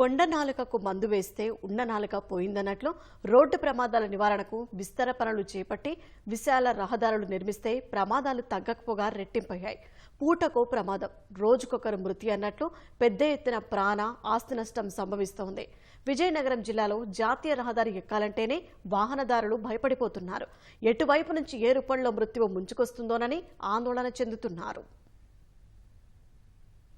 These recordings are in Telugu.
కొండ నాలుకకు మందు వేస్తే ఉన్న నాలుక పోయిందన్నట్లు రోడ్డు ప్రమాదాల నివారణకు విస్తర పనులు చేపట్టి విశాల రహదారులు నిర్మిస్తే ప్రమాదాలు తగ్గకపోగా రెట్టింపయ్యాయి. పూటకో ప్రమాదం రోజుకొకరు మృతి అన్నట్లు పెద్ద ఎత్తున ప్రాణ ఆస్తి నష్టం సంభవిస్తోంది. విజయనగరం జిల్లాలో జాతీయ రహదారి ఎక్కాలంటేనే వాహనదారులు భయపడిపోతున్నారు. ఎటువైపు నుంచి ఏ రూపంలో మృత్యువు ముంచుకొస్తుందోనని ఆందోళన చెందుతున్నారు.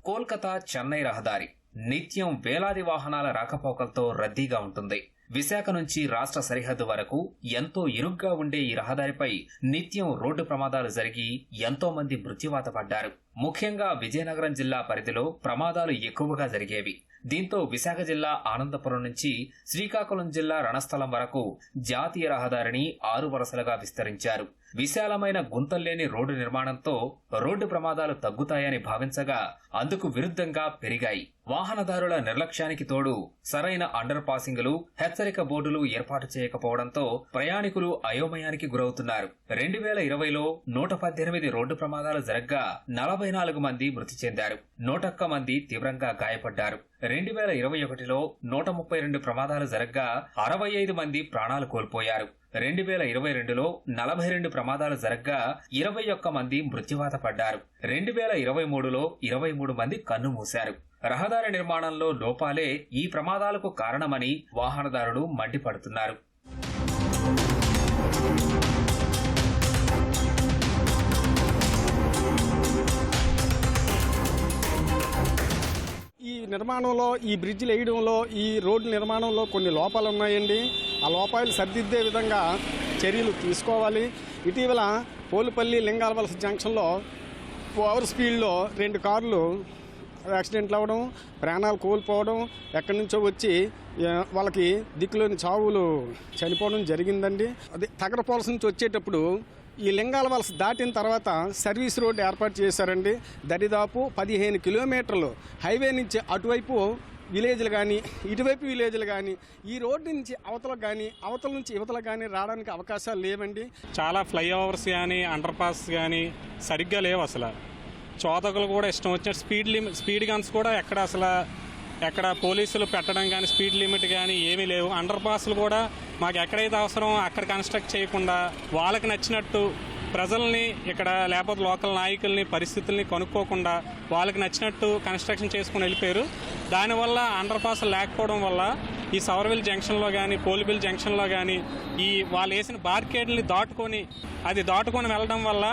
కోల్కతా చెన్నై రహదారి నిత్యం వేలాది వాహనాల రాకపోకలతో రద్దీగా ఉంటుంది. విశాఖ నుంచి రాష్ట్ర సరిహద్దు వరకు ఎంతో ఇరుగ్గా ఉండే ఈ రహదారిపై నిత్యం రోడ్డు ప్రమాదాలు జరిగి ఎంతో మంది మృత్యువాత పడ్డారు. ముఖ్యంగా విజయనగరం జిల్లా పరిధిలో ప్రమాదాలు ఎక్కువగా జరిగేవి. దీంతో విశాఖ జిల్లా ఆనందపురం నుంచి శ్రీకాకుళం జిల్లా రణస్థలం వరకు జాతీయ రహదారిని ఆరు వరుసలుగా విస్తరించారు. విశాలమైన గుంతల్లేని రోడ్డు నిర్మాణంతో రోడ్డు ప్రమాదాలు తగ్గుతాయని భావించగా అందుకు విరుద్ధంగా పెరిగాయి. వాహనదారుల నిర్లక్ష్యానికి తోడు సరైన అండర్ పాసింగ్లు హెచ్చరిక బోర్డులు ఏర్పాటు చేయకపోవడంతో ప్రయాణికులు అయోమయానికి గురవుతున్నారు. రెండు వేల ఇరవైలో నూట పద్దెనిమిది రోడ్డు ప్రమాదాలు జరగ్గా నలభై నాలుగు మంది మృతి చెందారు. నూటొక్క మంది తీవ్రంగా గాయపడ్డారు. రెండు వేల ఇరవై ఒకటిలో నూట ముప్పై రెండు ప్రమాదాలు జరగ్గా అరవై ఐదు మంది ప్రాణాలు కోల్పోయారు. రెండు వేల ఇరవై రెండులో నలభై రెండు ప్రమాదాలు జరగ్గా ఇరవై ఒక్క మంది మృత్యువాత పడ్డారు. రెండు వేల ఇరవై మూడులో ఇరవై మూడు మంది కన్ను మూశారు. రహదారి నిర్మాణంలో లోపాలే ఈ ప్రమాదాలకు కారణమని వాహనదారులు మండిపడుతున్నారు. నిర్మాణంలో ఈ బ్రిడ్జిలు వేయడంలో ఈ రోడ్డు నిర్మాణంలో కొన్ని లోపాలు ఉన్నాయండి ఆ లోపాలు సరిదిద్దే విధంగా చర్యలు తీసుకోవాలి. ఇటీవల పోలుపల్లి లింగాలవలస జంక్షన్లో ఓవర్ స్పీడ్లో రెండు కార్లు యాక్సిడెంట్లు అవ్వడం ప్రాణాలు కోల్పోవడం ఎక్కడి నుంచో వచ్చి వాళ్ళకి దిక్కులోని చావులు చనిపోవడం జరిగిందండి. అదే తగరపోలస నుంచి వచ్చేటప్పుడు ఈ లింగాల వలస దాటిన తర్వాత సర్వీస్ రోడ్డు ఏర్పాటు చేశారండి. దరిదాపు పదిహేను కిలోమీటర్లు హైవే నుంచి అటువైపు విలేజ్లు కానీ ఇటువైపు విలేజ్లు కానీ ఈ రోడ్డు నుంచి అవతల కానీ అవతల నుంచి ఇవతల కానీ రావడానికి అవకాశాలు లేవండి. చాలా ఫ్లైఓవర్స్ కానీ అండర్ పాస్ కానీ సరిగ్గా లేవు అసలు. చోదకులు కూడా ఇష్టం వచ్చిన స్పీడ్ లిమిట్ స్పీడ్ గన్స్ కూడా ఎక్కడ అసలు ఎక్కడ పోలీసులు పెట్టడం కానీ స్పీడ్ లిమిట్ కానీ ఏమీ లేవు. అండర్ పాస్లు కూడా మాకు ఎక్కడైతే అవసరం అక్కడ కన్స్ట్రక్ట్ చేయకుండా వాళ్ళకి నచ్చినట్టు ప్రజల్ని ఇక్కడ లేకపోతే లోకల్ నాయకుల్ని పరిస్థితుల్ని కనుక్కోకుండా వాళ్ళకి నచ్చినట్టు కన్స్ట్రక్షన్ చేసుకుని వెళ్ళిపోయారు. దానివల్ల అండర్ పాస్ లేకపోవడం వల్ల ఈ సవర్విల్ జంక్షన్లో కానీ పోలిబిల్ జంక్షన్లో కానీ ఈ వాళ్ళు వేసిన బార్కేడ్ని దాటుకొని అది దాటుకొని వెళ్ళడం వల్ల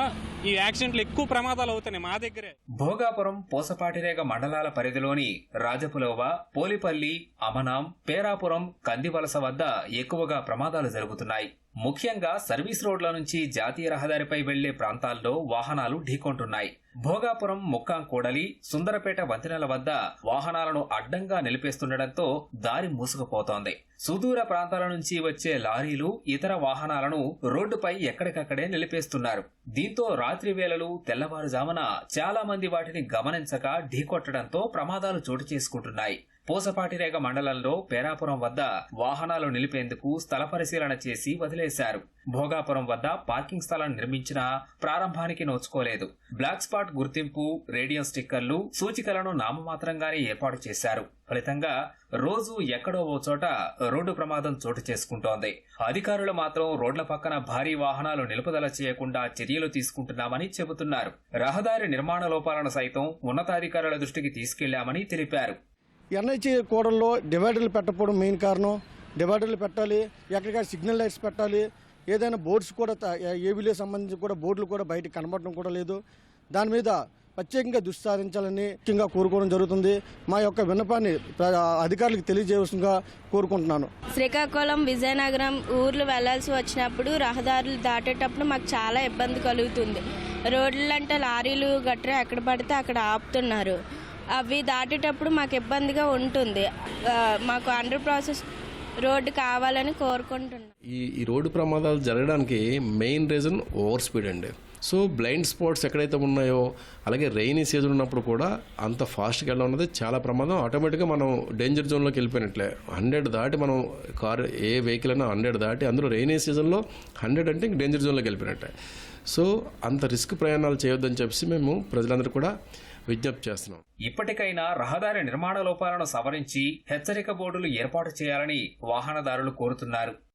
ఈ యాక్సిడెంట్లు ఎక్కువ ప్రమాదాలు అవుతున్నాయి మా దగ్గరే. భోగాపురం పోసపాటిరేగ మండలాల పరిధిలోని రాజపులోవ పోలిపల్లి అమనాం పేరాపురం కందివలస వద్ద ఎక్కువగా ప్రమాదాలు జరుగుతున్నాయి. ముఖ్యంగా సర్వీస్ రోడ్ల నుంచి జాతీయ రహదారిపై వెళ్ళే ప్రాంతాల్లో వాహనాలు ఢీకొంటున్నాయి. భోగాపురం ముక్కాం కూడలి సుందరపేట వంతెనల వద్ద వాహనాలను అడ్డంగా నిలిపేస్తుండటంతో దారి మూసుకుపోతోంది. సుదూర ప్రాంతాల నుంచి వచ్చే లారీలు ఇతర వాహనాలను రోడ్డుపై ఎక్కడికక్కడే నిలిపేస్తున్నారు. దీంతో రాత్రి వేళలు తెల్లవారుజామున చాలా మంది వాటిని గమనించక ఢీకొట్టడంతో ప్రమాదాలు చోటు చేసుకుంటున్నాయి. పూసపాటిరేగ మండలంలో పేరాపురం వద్ద వాహనాలు నిలిపేందుకు స్థల పరిశీలన చేసి వదిలేశారు. భోగాపురం వద్ద పార్కింగ్ స్థలం నిర్మించినా ప్రారంభానికి నోచుకోలేదు. బ్లాక్ స్పాట్ గుర్తింపు రేడియం స్టిక్కర్లు సూచికలను నామమాత్రంగానే ఏర్పాటు చేశారు. ఫలితంగా రోజు ఎక్కడో ఓ చోట రోడ్డు ప్రమాదం చోటు చేసుకుంటోంది. అధికారులు మాత్రం రోడ్ల పక్కన భారీ వాహనాలు నిలుపుదల చేయకుండా చర్యలు తీసుకుంటున్నామని చెబుతున్నారు. రహదారి నిర్మాణ లోపాలను సైతం ఉన్నతాధికారుల దృష్టికి తీసుకెళ్ళామని తెలిపారు. ఎన్హెచ్ కూడల్లో డివైడర్లు పెట్టకపోవడం మెయిన్ కారణం. డివైడర్లు పెట్టాలి ఎక్కడికక్కడ సిగ్నల్ లైట్స్ పెట్టాలి ఏదైనా బోర్డ్స్ కూడా త- సంబంధించి కూడా బోర్డులు కూడా బయట కనబడడం కూడా లేదు. దాని మీద ప్రత్యేకంగా దృష్టి సారించాలని ముఖ్యంగా కోరుకోవడం జరుగుతుంది. మా యొక్క విన్నపాన్ని అధికారులకు తెలియజేయవలసిందిగా కోరుకుంటున్నాను. శ్రీకాకుళం విజయనగరం ఊర్లు వెళ్ళాల్సి వచ్చినప్పుడు రహదారులు దాటేటప్పుడు మాకు చాలా ఇబ్బంది కలుగుతుంది. రోడ్లు అంటే లారీలు గట్రా ఎక్కడ పడితే అక్కడ ఆపుతున్నారు. అవి దాటేటప్పుడు మాకు ఇబ్బందిగా ఉంటుంది. మాకు అండర్ ప్రాసెస్ రోడ్డు కావాలని కోరుకుంటున్నాం. ఈ ఈ రోడ్డు ప్రమాదాలు జరగడానికి మెయిన్ రీజన్ ఓవర్ స్పీడ్ అండి. సో బ్లైండ్ స్పాట్స్ ఎక్కడైతే ఉన్నాయో అలాగే రెయినీ సీజన్ ఉన్నప్పుడు కూడా అంత ఫాస్ట్గా వెళ్ళడం అనేది చాలా ప్రమాదం. ఆటోమేటిక్గా మనం డేంజర్ జోన్లోకి వెళ్ళిపోయినట్లే. హండ్రెడ్ దాటి మనం కార్ ఏ వెహికల్ అయినా హండ్రెడ్ దాటి అందులో రెయినీ సీజన్లో హండ్రెడ్ అంటే డేంజర్ జోన్లోకి వెళ్ళిపోయినట్టే. సో అంత రిస్క్ ప్రయాణాలు చేయొద్దని చెప్పేసి మేము ప్రజలందరూ కూడా విజ్ఞప్తి చేస్తున్నాం. ఇప్పటికైనా రహదారి నిర్మాణ లోపాలను సవరించి హెచ్చరిక బోర్డులు ఏర్పాటు చేయాలని వాహనదారులు కోరుతున్నారు.